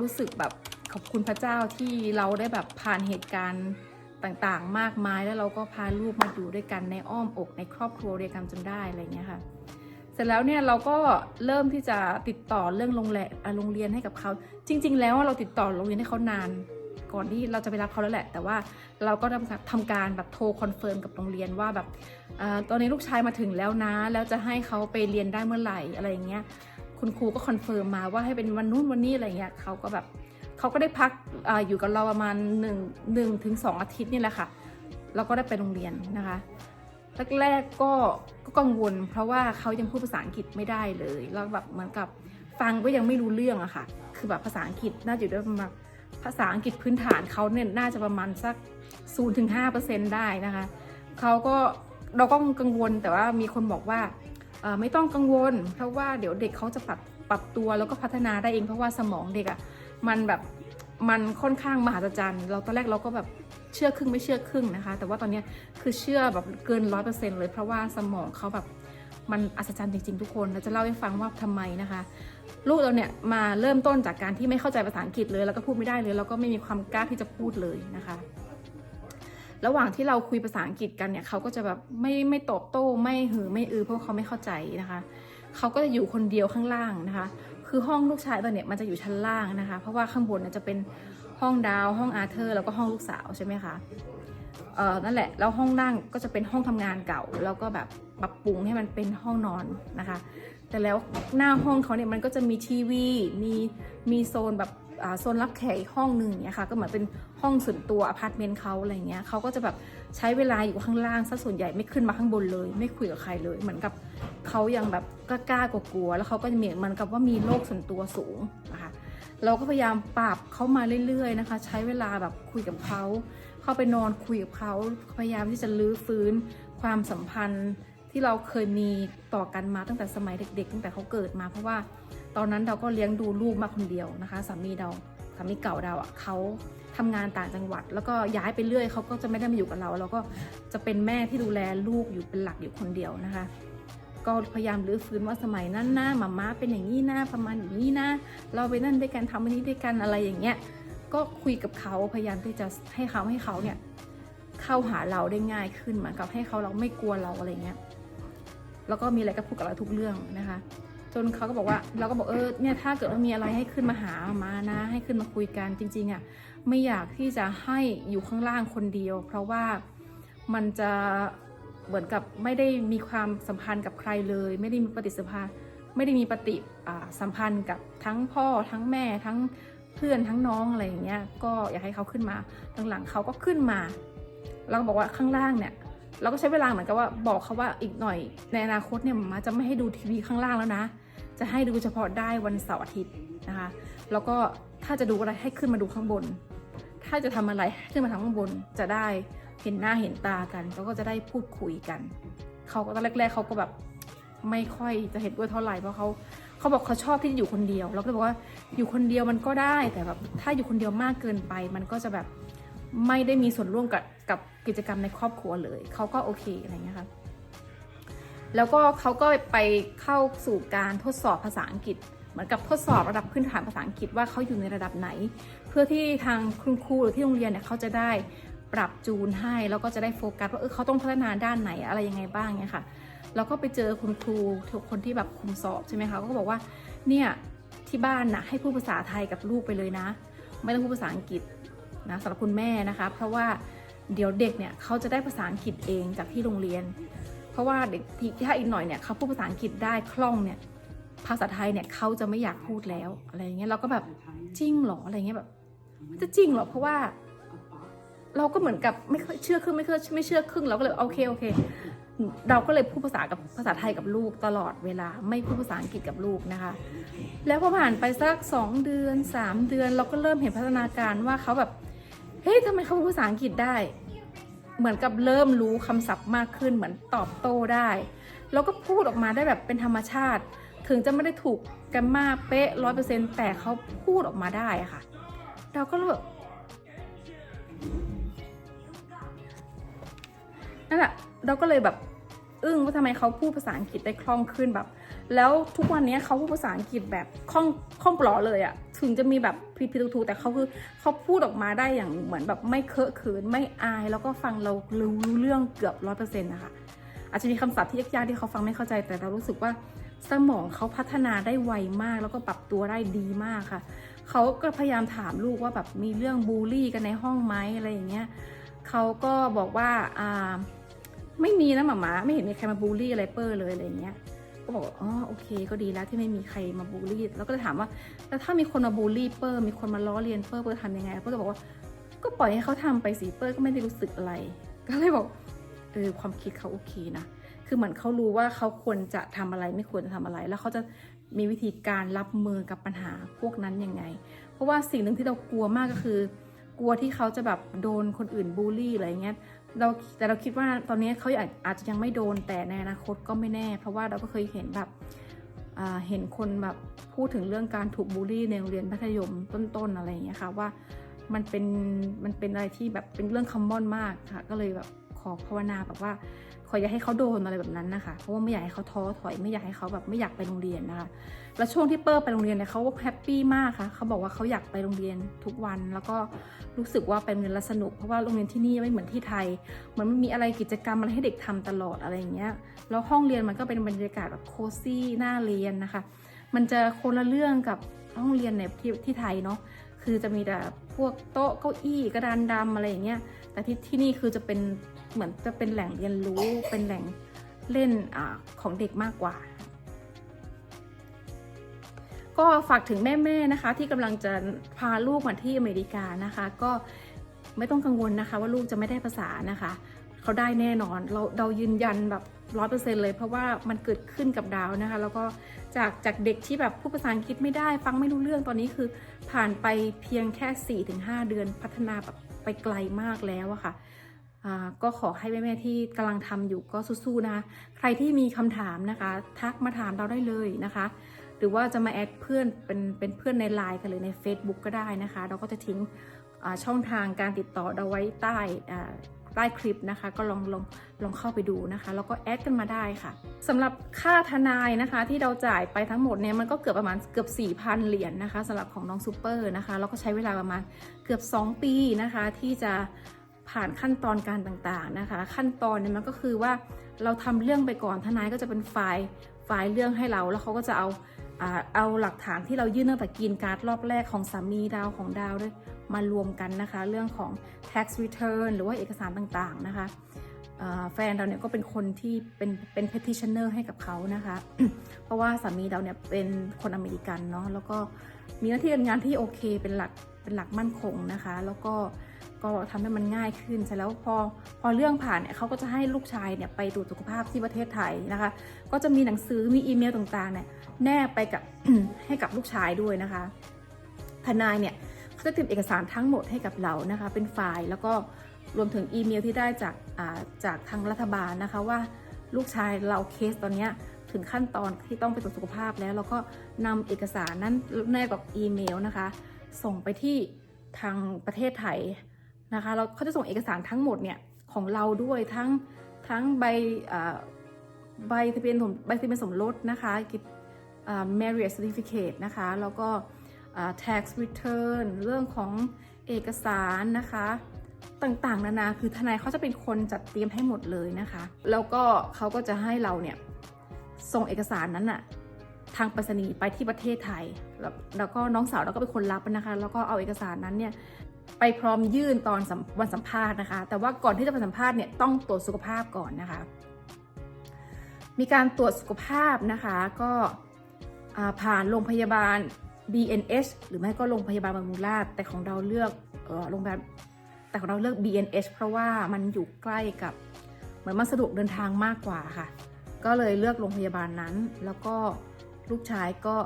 รู้สึกแบบขอบคุณพระเจ้าที่เราได้แบบผ่านเหตุการณ์ต่างๆ มากมายแล้วเราก็พาลูกมาอยู่ด้วยกันในอ้อมอกในครอบครัวเดียวกันจนได้อะไรเงี้ยค่ะ เสร็จแล้วเนี่ยเราก็เริ่มที่จะติดต่อเรื่องโรงแรมโรงเรียนให้กับเขาจริง ๆ แล้วเราติดต่อโรงเรียนให้เขานาน ก่อนที่เราจะไปรับเขาแล้วแหละ แต่ว่าเราก็ทำทำการแบบโทรคอนเฟิร์มกับโรงเรียนว่าแบบอตอนนี้ลูกชายมาถึงแล้วนะ แล้วจะให้เขาไปเรียนได้เมื่อไหร่อะไรอย่างเงี้ย คุณครูก็คอนเฟิร์มมาว่าให้เป็นวันนู้นวันนี้อะไรเงี้ยเขาก็แบบเขาก็ได้พักออยู่กับเราประมาณหนึ่งถึงสองอาทิตย์นี่แหละค่ะแล้วก็ได้ไปโรงเรียนนะคะแรกๆก็ก็กังวล เพราะว่าเขายังพูดภาษาอังกฤษไม่ได้เลยแล้วแบบเหมือนกับฟังก็ยังไม่รู้เรื่องอะค่ะ คือแบบภาษาอังกฤษน่าจะอยู่ได้ประมาณภาษาอังกฤษพื้นฐานเขาเนี่ยน่าจะประมาณสัก0ถึง5%ได้นะคะเขาก็เราก็กังวลแต่ว่ามีคนบอกว่า ไม่ต้องกังวล เพราะว่าเดี๋ยวเด็กเขาจะปรับปรับตัวแล้วก็พัฒนาได้เองเพราะว่าสมองเด็กอะ่ะมันแบบมันค่อนข้างมหัศจรรย์ เราตอนแรกเราก็แบบเชื่อครึ่งไม่เชื่อครึ่งนะคะ แต่ว่าตอนนี้คือเชื่อแบบเกินร้อยเปอร์เซ็นต์เลย เพราะว่าสมองเขาแบบมันอัศจรรย์จริงๆทุกคนเราจะเล่าให้ฟังว่าทำไมนะคะ ลูกเราเนี่ยมาเริ่มต้นจากการที่ไม่เข้าใจภาษาอังกฤษเลย แล้วก็พูดไม่ได้เลย แล้วก็ไม่มีความกล้าที่จะพูดเลยนะคะ ระหว่างที่เราคุยภาษาอังกฤษกันเนี่ยเขาก็จะแบบไม่ไม่ตอบโต้ไม่หือไม่อือเพราะเขาไม่เข้าใจนะคะเขาก็จะอยู่คนเดียวข้างล่างนะคะ คือห้องลูกชายตอนเนี้ยมันจะอยู่ชั้นล่างนะคะ เพราะว่าข้างบนเนี่ยจะเป็นห้องดาว ห้องอาเธอร์ แล้วก็ห้องลูกสาวใช่ไหมคะเออนั่นแหละแล้วห้องนั่งก็จะเป็นห้องทำงานเก่า แล้วก็แบบปรับปรุงให้มันเป็นห้องนอนนะคะ แต่แล้วหน้าห้องเขาเนี่ยมันก็จะมีทีวี มีมีโซนแบบ โซนรับแขกอีกห้องหนึ่งเนี่ยค่ะก็เหมือนเป็นห้องส่วนตัวอพาร์ตเมนต์เขาอะไรเงี้ยเขาก็จะแบบใช้เวลาอยู่ข้างล่างซะส่วนใหญ่ไม่ขึ้นมาข้างบนเลย ไม่คุยกับใครเลย เหมือนกับเขายังแบบกล้ากลัวๆแล้วเขาก็จะเหมือนกับว่ามีโลกส่วนตัวสูงนะคะเราก็พยายามปรับเขามาเรื่อยๆนะคะ ใช้เวลาแบบคุยกับเขาเข้าไปนอนคุยกับเขาพยายามที่จะลื้อฟื้นความสัมพันธ์ที่เราเคยมีต่อกันมาตั้งแต่สมัยเด็ก ๆ ตั้งแต่เขาเกิดมาเพราะว่า ตอนนั้นเราก็เลี้ยงดูลูกมาคนเดียวนะคะสามีเราสามีเก่าเราอะเขาทำงานต่างจังหวัด แล้วก็ย้ายไปเรื่อยเขาก็จะไม่ได้มาอยู่กับเราแล้วก็จะเป็นแม่ที่ดูแลลูกอยู่เป็นหลักอยู่คนเดียวนะคะ ก็พยายามรื้อฟื้นว่าสมัยนั้นหน้ามาม่าเป็นอย่างนี้นะประมาณอย่างนี้นะเราไปนั่นด้วยกันทำอันนี้ด้วยกันอะไรอย่างเงี้ยก็คุยกับเขาพยายามที่จะให้เขาให้เขาเนี่ยเข้าหาเราได้ง่ายขึ้นเหมือนกับให้เขาเราไม่กลัวเราอะไรเงี้ยแล้วก็มีอะไรก็พูดกับเราทุกเรื่องนะคะ จนเขาก็บอกว่าเราก็บอกเออเนี่ยถ้าเกิดว่ามีอะไรให้ขึ้นมาหามานะให้ขึ้นมาคุยกันจริงๆอะไม่อยากที่จะให้อยู่ข้างล่างคนเดียว เพราะว่ามันจะเหมือนกับไม่ได้มีความสัมพันธ์กับใครเลย ไม่ได้มีปฏิสัมพันธ์ไม่ได้มีปฏิสัมพันธ์กับทั้งพ่อทั้งแม่ทั้งเพื่อนทั้งน้องอะไรอย่างเงี้ยก็อยากให้เขาขึ้นมาหลังๆเขาก็ขึ้นมาเราก็บอกว่าข้างล่างเนี่ยเราก็ใช้เวลาเหมือนกับว่าบอกเขาว่าอีกหน่อยในอนาคตเนี่ยมาจะไม่ให้ดูทีวีข้างล่างแล้วนะ จะให้ดูเฉพาะได้วันเสาร์อาทิตย์นะคะ แล้วก็ถ้าจะดูอะไรให้ขึ้นมาดูข้างบน ถ้าจะทำอะไรให้ขึ้นมาทำข้างบนจะได้เห็นหน้าเห็นตากันแล้วก็จะได้พูดคุยกันเขาก็ตอนแรก ๆเขาก็แบบไม่ค่อยจะเห็นด้วยเท่าไหร่เพราะเขาเขาบอกเขาชอบที่จะอยู่คนเดียวเราก็บอกว่าอยู่คนเดียวมันก็ได้แต่แบบถ้าอยู่คนเดียวมากเกินไป มันก็จะแบบไม่ได้มีส่วนร่วมกับกับกิจกรรมในครอบครัวเลยเขาก็โอเคอะไรเงี้ยค่ะ แล้วก็เขาก็ไปเข้าสู่การทดสอบภาษาอังกฤษ เหมือนกับทดสอบระดับพื้นฐานภาษาอังกฤษว่าเขาอยู่ในระดับไหน เพื่อที่ทางคุณครูหรือที่โรงเรียนเนี่ยเขาจะได้ปรับจูนให้แล้วก็จะได้โฟกัสว่าเออเขาต้องพัฒนาด้านไหนอะไรยังไงบ้างเนี่ยค่ะแล้วก็ไปเจอคุณครูทุกคนที่แบบคุมสอบใช่ไหมคะก็บอกว่าเนี่ยที่บ้านนะให้พูดภาษาไทยกับลูกไปเลยนะ ไม่ต้องพูดภาษาอังกฤษนะสำหรับคุณแม่นะคะ เพราะว่าเดี๋ยวเด็กเนี่ยเขาจะได้ภาษาอังกฤษเองจากที่โรงเรียน เพราะว่าเด็กที่ถ้าอีกหน่อยเนี่ยเขาพูดภาษาอังกฤษได้คล่องเนี่ยภาษาไทยเนี่ยเขาจะไม่อยากพูดแล้วอะไรเงี้ยเราก็แบบจริงเหรออะไรเงี้ยแบบจะจริงเหรอเพราะว่า เราก็เหมือนกับไม่เชื่อครึ่งไม่เชื่อไม่เชื่อครึ่งเราก็เลยโอเคโอเค เราก็เลยพูดภาษากับภาษาไทยกับลูกตลอดเวลาไม่พูดภาษาอังกฤษกับลูกนะคะ แล้วพอผ่านไปสักสองเดือนสามเดือน เราก็เริ่มเห็นพัฒนาการว่าเขาแบบเฮ้ยทำไมเขาพูดภาษาอังกฤษได้ เหมือนกับเริ่มรู้คำศัพท์มากขึ้นเหมือนตอบโต้ได้ แล้วก็พูดออกมาได้แบบเป็นธรรมชาติ ถึงจะไม่ได้ถูกกันมากเป๊ะร้อยเปอร์เซ็นแต่เขาพูดออกมาได้ค่ะ เราก็แบบนั่นแหละเราก็เลยแบบ อึ้งว่าทำไมเขาพูดภาษาอังกฤษได้คล่องขึ้นแบบ แล้วทุกวันนี้เขาพูดภาษาอังกฤษแบบคล่องคล่องปลอเลยอะถึงจะมีแบบพีพีทูแต่เขาคือเขาพูดออกมาได้อย่างเหมือนแบบไม่เคอะเขินไม่อาย แล้วก็ฟังเรารู้เรื่องเกือบร้อยเปอร์เซ็นต์นะคะอาจจะมีคำศัพท์ที่ยากๆที่เขาฟังไม่เข้าใจ แต่เรารู้สึกว่าสมองเขาพัฒนาได้ไวมาก แล้วก็ปรับตัวได้ดีมากค่ะเขาก็พยายามถามลูกว่าแบบมีเรื่องบูลลี่กันในห้องไหมอะไรอย่างเงี้ยเขาก็บอกว่าอ่า ไม่มีนะหมามาไม่เห็นมีใครมาบูลลี่อะไรเปอร์เลยอะไรเงี้ย ก็บอกว่าอ๋อโอเค ก็ดีแล้วที่ไม่มีใครมาบูลลี่ แล้วก็เลยถามว่า แล้วถ้ามีคนมาบูลลี่เปอร์ มีคนมาล้อเลียนเปอร์เปอร์ทำยังไงเปอร์ก็บอกว่า ก็ปล่อยให้เขาทำไปสิเปอร์ก็ไม่ได้รู้สึกอะไร ก็เลยบอกเออความคิดเขาโอเคนะ คือเหมือนเขารู้ว่าเขาควรจะทำอะไรไม่ควรจะทำอะไร แล้วเขาจะมีวิธีการรับมือกับปัญหาพวกนั้นยังไง เพราะว่าสิ่งหนึ่งที่เรากลัวมากก็คือ กลัวที่เขาจะแบบโดนคนอื่นบูลลี่อะไรเงี้ย เราแต่เราคิดว่าตอนนี้เขาอาจอาจจะยังไม่โดนแต่ในอนาคตก็ไม่แน่ เพราะว่าเราก็เคยเห็นแบบเห็นคนแบบพูดถึงเรื่องการถูกบูลลี่ในโรงเรียนมัธยมต้นๆอะไรอย่างเงี้ยค่ะว่ามันเป็นมันเป็นอะไรที่แบบเป็นเรื่องคอมมอนมากค่ะ ก็เลยแบบขอภาวนาแบบว่า ขออย่าให้เขาโดนอะไรแบบนั้นนะคะ เพราะว่าไม่อยากให้เขาท้อถอยไม่อยากให้เขาแบบไม่อยากไปโรงเรียนนะคะ แล้วช่วงที่เปอร์ไปโรงเรียนเนี่ยเขาก็แฮปปี้มากค่ะเขาบอกว่าเขาอยากไปโรงเรียนทุกวัน แล้วก็รู้สึกว่าไปโรงเรียนแล้วสนุก เพราะว่าโรงเรียนที่นี่ไม่เหมือนที่ไทยเหมือนมันมีอะไรกิจกรรมอะไรให้เด็กทำตลอดอะไรอย่างเงี้ย แล้วห้องเรียนมันก็เป็นบรรยากาศแบบโคซี่น่าเรียนนะคะ มันจะคนละเรื่องกับห้องเรียนในที่ที่ไทยเนาะ คือจะมีแต่พวกโต๊ะเก้าอี้กระดานดำอะไรอย่างเงี้ย แต่ที่ที่นี่คือจะเป็นเหมือนจะเป็นแหล่งเรียนรู้ เป็นแหล่งเล่นอของเด็กมากกว่า ก็ฝากถึงแม่ๆนะคะ ที่กำลังจะพาลูกมาที่อเมริกานะคะ ก็ไม่ต้องกังวลนะคะ ว่าลูกจะไม่ได้ภาษานะคะ เขาได้แน่นอน เราเรายืนยันแบบ ร้อยเปอร์เซ็นเลย เพราะว่ามันเกิดขึ้นกับดาวนะคะ แล้วก็จากจากเด็กที่แบบพูดภาษาอังกฤษไม่ได้ ฟังไม่รู้เรื่องตอนนี้คือผ่านไปเพียงแค่ 4-5 เดือนพัฒนาแบบไปไกลมากแล้วอะค่ะอ่าก็ขอให้แม่ๆที่กำลังทำอยู่ก็สู้ๆนะคะ ใครที่มีคำถามนะคะ ทักมาถามเราได้เลยนะคะ หรือว่าจะมาแอดเพื่อนเป็นเป็นเพื่อนในไลน์กันเลยใน Facebook ก็ได้นะคะ เราก็จะทิ้งช่องทางการติดต่อเราไว้ใต้ ใต้คลิปนะคะ ก็ลองลองลองเข้าไปดูนะคะ แล้วก็แอดกันมาได้ค่ะสำหรับค่าทนายนะคะที่เราจ่ายไปทั้งหมดเนี่ยมันก็เกือบประมาณเกือบ 4,000 เหรียญนนะคะสำหรับของน้องซูเปอร์นะคะแล้วก็ใช้เวลาประมาณเกือบ 2 ปีนะคะ ที่จะผ่านขั้นตอนการต่างๆนะคะ ขั้นตอนเนี่ยมันก็คือว่าเราทำเรื่องไปก่อนทนายก็จะเป็นไฟล์ไฟล์เรื่องให้เราแล้วเขาก็จะเอา เอาหลักฐานที่เรายื่นตั้งแต่กินการ์ดรอบแรกของสามีดาวของดาวด้วยมารวมกันนะคะ เรื่องของ tax return หรือว่าเอกสารต่างๆนะคะแฟนเราเนี่ยก็เป็นคนที่เป็นเป็น petitioner ให้กับเขานะคะ เพราะว่าสามีเราเนี่ยเป็นคนอเมริกันเนาะแล้วก็มีหน้าที่การงานที่โอเคเป็นหลักเป็นหลักมั่นคงนะคะ แล้วก็ ก็ทำให้มันง่ายขึ้นเสร็จแล้วพอพอเรื่องผ่านเนี่ยเขาก็จะให้ลูกชายเนี่ยไปตรวจสุขภาพที่ประเทศไทยนะคะ ก็จะมีหนังสือมีอีเมลต่างๆเนี่ยแนบไปกับให้กับลูกชายด้วยนะคะ ทนายเนี่ยเขาจะเตรียมเอกสารทั้งหมดให้กับเรานะคะ เป็นไฟล์แล้วก็รวมถึงอีเมลที่ได้จากอ่าจากทางรัฐบาลนะคะว่าลูกชายเราเคสตอนเนี้ยถึงขั้นตอนที่ต้องไปตรวจสุขภาพแล้ว แล้วก็นำเอกสารนั้นแนบกับอีเมลนะคะ ส่งไปที่ทางประเทศไทย นะคะแล้วเขาจะส่งเอกสารทั้งหมดเนี่ยของเราด้วยทั้งทั้งใบใบทะเบียนสมใบทะเบียนสมรสนะคะกิจ marriage certificate นะคะแล้วก็อ่า tax return เรื่องของเอกสารนะคะต่างๆ นานาคือทนายเขาจะเป็นคนจัดเตรียมให้หมดเลยนะคะ แล้วก็เขาก็จะให้เราเนี่ยส่งเอกสารนั้นอะทางไปรษณีย์ไปที่ประเทศไทย แล้วแล้วก็น้องสาวเราก็เป็นคนรับนะคะ แล้วก็เอาเอกสารนั้นเนี่ย ไปพร้อมยื่นตอนวันสัมภาษณ์นะคะ แต่ว่าก่อนที่จะไปสัมภาษณ์เนี่ยต้องตรวจสุขภาพก่อนนะคะ มีการตรวจสุขภาพนะคะก็ผ่านโรงพยาบาล BNH หรือไม่ก็โรงพยาบาลบำรุงราษฎร์แต่ของเราเลือกโรงพยาบาลแต่ของเราเลือก BNH เพราะว่ามันอยู่ใกล้กับเหมือนมันสะดวกเดินทางมากกว่าค่ะ ก็เลยเลือกโรงพยาบาลนั้น แล้วก็ลูกชายก็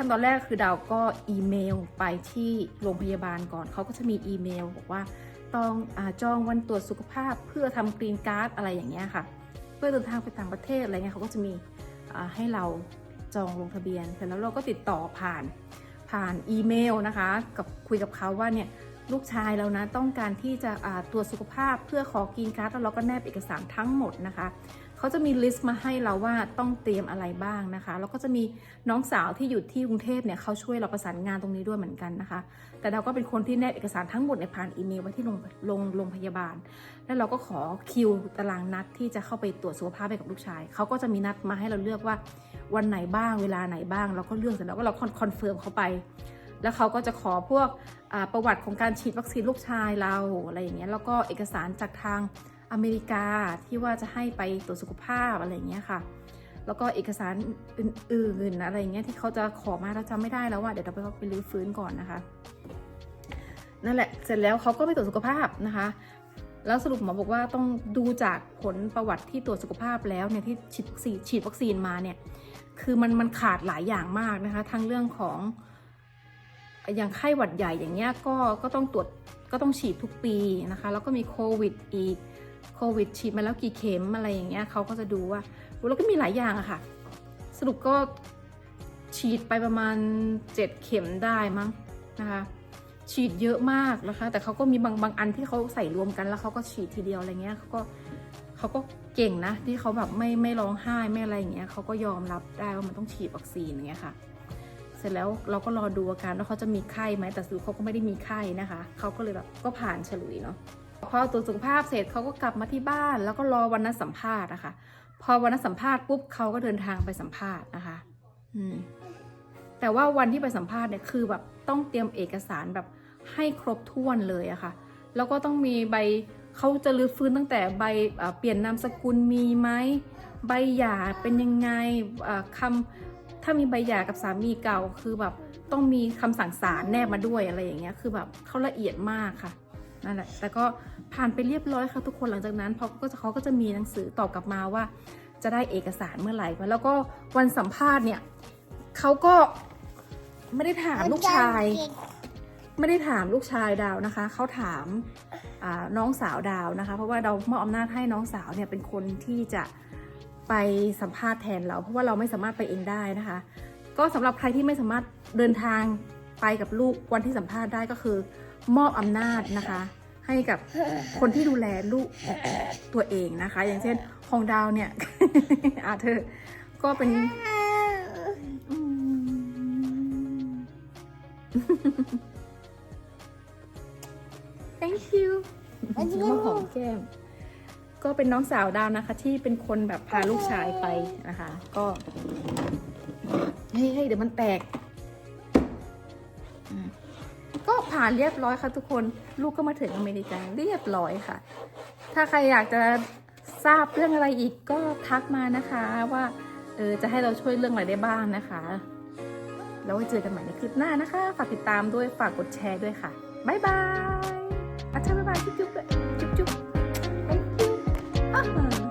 ขั้นตอนแรกคือดาวก็อีเมลไปที่โรงพยาบาลก่อน เขาก็จะมีอีเมลบอกว่าต้องอจองวันตรวจสุขภาพเพื่อทำกรีนการ์ดอะไรอย่างเงี้ยค่ะ เพื่อเดินทางไปต่างประเทศอะไรเงี้ยเขาก็จะมีให้เราจองลงทะเบียนเสร็จแล้วเราก็ติดต่อผ่านผ่านอีเมลนะคะ กับคุยกับเขาว่าเนี่ย ลูกชายเรานะต้องการที่จะตรวจสุขภาพเพื่อขอกินการ์ดแล้วเราก็แนบเอกสารทั้งหมดนะคะเขาจะมีลิสต์มาให้เราว่าต้องเตรียมอะไรบ้างนะคะ แล้วก็จะมีน้องสาวที่อยู่ที่กรุงเทพเนี่ยเขาช่วยเราประสานงานตรงนี้ด้วยเหมือนกันนะคะ แต่เราก็เป็นคนที่แนบเอกสารทั้งหมดในผ่านอีเมลไว้ที่โรงโรงโรงพยาบาล แล้วเราก็ขอคิวตารางนัดที่จะเข้าไปตรวจสุขภาพให้กับลูกชายเขาก็จะมีนัดมาให้เราเลือกว่าวันไหนบ้างเวลาไหนบ้าง เราก็เลือกเสร็จแล้วก็เราคอนเฟิร์มเขาไป แล้วเขาก็จะขอพวกประวัติของการฉีดวัคซีนลูกชายเราอะไรอย่างเงี้ยแล้วก็เอกสารจากทางอเมริกาที่ว่าจะให้ไปตรวจสุขภาพอะไรอย่างเงี้ยค่ะแล้วก็เอกสารอื่นๆอะไรอย่างเงี้ยที่เขาจะขอมาเราจำไม่ได้แล้วว่าเดี๋ยวเราไปไปรื้อฟื้นก่อนนะคะนั่นแหละเสร็จแล้วเขาก็ไปตรวจสุขภาพนะคะ แล้วสรุปหมอบอกว่าต้องดูจากผลประวัติที่ตรวจสุขภาพแล้วเนี่ยที่ฉีดวัคซีนฉีดวัคซีนมาเนี่ยคือมันมันขาดหลายอย่างมากนะคะ ทั้งเรื่องของ อย่างไข้หวัดใหญ่อย่างเงี้ยก็ก็ต้องตรวจก็ต้องฉีดทุกปีนะคะ แล้วก็มีโควิดอีกโควิดฉีดมาแล้วกี่เข็มอะไรอย่างเงี้ยเขาก็จะดูว่าแล้วก็มีหลายอย่างอะค่ะ สรุปก็ฉีดไปประมาณ 7 เข็มได้มั้งนะคะฉีดเยอะมากนะคะ แต่เขาก็มีบางบางอันที่เขาใส่รวมกันแล้วเขาก็ฉีดทีเดียวอะไรเงี้ยเขาก็เขาก็เก่งนะ ที่เขาแบบไม่ไม่ร้องไห้ไม่อะไรอย่างเงี้ยเขาก็ยอมรับได้ว่ามันต้องฉีดวัคซีนอย่างเงี้ยค่ะ เสร็จแล้วเราก็รอดูอาการว่าเขาจะมีไข้ไหมแต่สรุปเขาก็ไม่ได้มีไข้นะคะเขาก็เลยแบบก็ผ่านฉลุยเนาะพอตรวจสุขภาพเสร็จเขาก็กลับมาที่บ้าน แล้วก็รอวันนัดสัมภาษณ์นะคะ พอวันนัดสัมภาษณ์ปุ๊บเขาก็เดินทางไปสัมภาษณ์นะคะ อืมแต่ว่าวันที่ไปสัมภาษณ์เนี่ยคือแบบต้องเตรียมเอกสารแบบให้ครบถ้วนเลยอะค่ะ แล้วก็ต้องมีใบเขาจะรื้อฟื้นตั้งแต่ใบเปลี่ยนนามสกุลมีไหมใบหย่าเป็นยังไงเอ่อคำ ถ้ามีใบหย่ากับสามีเก่าคือแบบต้องมีคำสั่งศาลแนบมาด้วยอะไรอย่างเงี้ยคือแบบเขาละเอียดมากค่ะนั่นแหละแต่ก็ผ่านไปเรียบร้อยค่ะทุกคนหลังจากนั้นพอก็จะเขาก็จะมีหนังสือตอบกลับมาว่า จะได้เอกสารเมื่อไหร่แล้วก็วันสัมภาษณ์เนี่ยเขาก็ไม่ได้ถามลูกชาย ไม่ได้ถามลูกชายดาวนะคะเขาถามน้องสาวดาวนะคะ เพราะว่าเรามอบอำนาจให้น้องสาวเนี่ยเป็นคนที่จะ ไปสัมภาษณ์แทนเรา เพราะว่าเราไม่สามารถไปเองได้นะคะ ก็สำหรับใครที่ไม่สามารถเดินทางไปกับลูกวันที่สัมภาษณ์ได้ก็คือ มอบอำนาจนะคะ ให้กับคนที่ดูแลลูกตัวเองนะคะ อย่างเช่นของดาวเนี่ยอาเธอร์ก็เป็นอืม thank you มาหอมแก้ม ก็เป็นน้องสาวดาวนะคะ ที่เป็นคนแบบพาลูกชายไปนะคะ ก็เฮ้ยเฮ้เดี๋ยวมันแตก ก็ผ่านเรียบร้อยค่ะทุกคนลูกก็มาถึงอเมริกาเรียบร้อยค่ะ ถ้าใครอยากจะทราบเรื่องอะไรอีกก็ทักมานะคะว่าเออจะให้เราช่วยเรื่องอะไรได้บ้างนะคะ แล้วไว้เจอกันใหม่ในคลิปหน้านะคะ ฝากติดตามด้วยฝากกดแชร์ด้วยค่ะ บ๊ายบายอาจารย์บ๊ายบายจุ๊บจุ๊บจุ๊บจุ๊บ thank you อ้าว